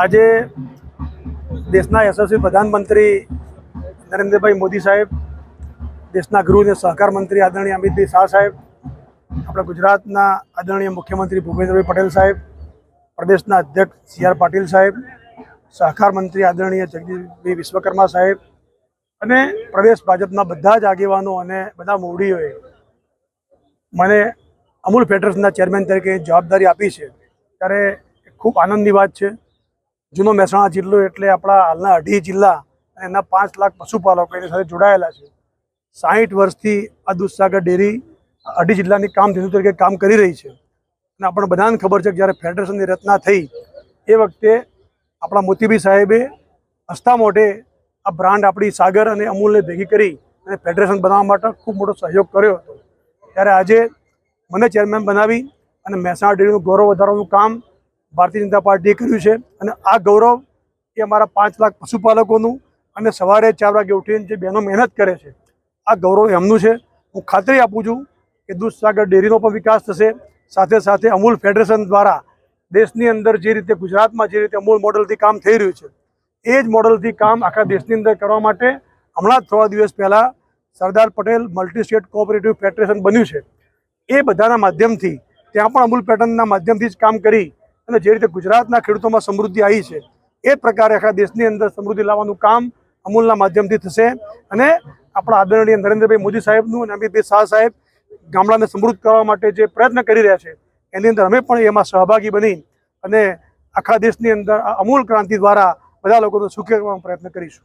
આજે દેશના યશસ્વી પ્રધાનમંત્રી નરેન્દ્રભાઈ મોદી સાહેબ, દેશના ગૃહ અને સહકાર મંત્રી આદરણીય અમિતભાઈ શાહ સાહેબ, આપણા ગુજરાતના આદરણીય મુખ્યમંત્રી ભૂપેન્દ્રભાઈ પટેલ સાહેબ, પ્રદેશના અધ્યક્ષ સી આર પાટીલ સાહેબ, સહકાર મંત્રી આદરણીય જગદીશભાઈ વિશ્વકર્મા સાહેબ અને પ્રદેશ ભાજપના બધા જ આગેવાનો અને બધા મોવડીઓએ મને અમૂલ ફેડરેશનના ચેરમેન તરીકે જવાબદારી આપી છે. ત્યારે ખૂબ આનંદની વાત છે. જૂનો મહેસાણા જિલ્લો એટલે આપણા હાલના અઢી જિલ્લા અને એના પાંચ લાખ પશુપાલકો એની સાથે જોડાયેલા છે. સાહીઠ વર્ષથી આ દૂધસાગર ડેરી અઢી જિલ્લાની કામ ધેનુ તરીકે કામ કરી રહી છે. અને આપણને બધાને ખબર છે કે જ્યારે ફેડરેશનની રચના થઈ, એ વખતે આપણા મોતીબી સાહેબે હસતા મોઢે આ બ્રાન્ડ આપણી સાગર અને અમૂલને ભેગી કરી અને ફેડરેશન બનાવવા માટે ખૂબ મોટો સહયોગ કર્યો હતો. ત્યારે આજે મને ચેરમેન બનાવી અને મહેસાણા ડેરીનું ગૌરવ વધારવાનું કામ ભારતીય જનતા પાર્ટીએ કર્યું છે. અને આ ગૌરવ એ અમારા પાંચ લાખ પશુપાલકોનું અને સવારે ચાર વાગે ઉઠીને જે બહેનો મહેનત કરે છે, આ ગૌરવ એમનું છે. હું ખાતરી આપું છું કે દૂધસાગર ડેરીનો પણ વિકાસ થશે. સાથે સાથે અમૂલ ફેડરેશન દ્વારા દેશની અંદર જે રીતે ગુજરાતમાં જે રીતે અમૂલ મોડલથી કામ થઈ રહ્યું છે, એ જ મોડલથી કામ આખા દેશની અંદર કરવા માટે હમણાં જ થોડા દિવસ પહેલાં Sardar Patel multi state cooperative federation બન્યું છે. એ બધાના માધ્યમથી, ત્યાં પણ અમૂલ પેટર્નના માધ્યમથી જ કામ કરી અને જે રીતે ગુજરાતના ખેડૂતોમાં સમૃદ્ધિ આવી છે, એ પ્રકારે આખા દેશની અંદર સમૃદ્ધિ લાવવાનું કામ અમૂલના માધ્યમથી થશે. અને આપણા આદરણીય નરેન્દ્રભાઈ મોદી સાહેબનું અને અમિતભાઈ શાહ સાહેબ ગામડાને સમૃદ્ધ કરવા માટે જે પ્રયત્ન કરી રહ્યા છે, એની અંદર અમે પણ એમાં સહભાગી બની અને આખા દેશની અંદર અમૂલ ક્રાંતિ દ્વારા બધા લોકોને સુખી કરવાનો પ્રયત્ન કરીશું.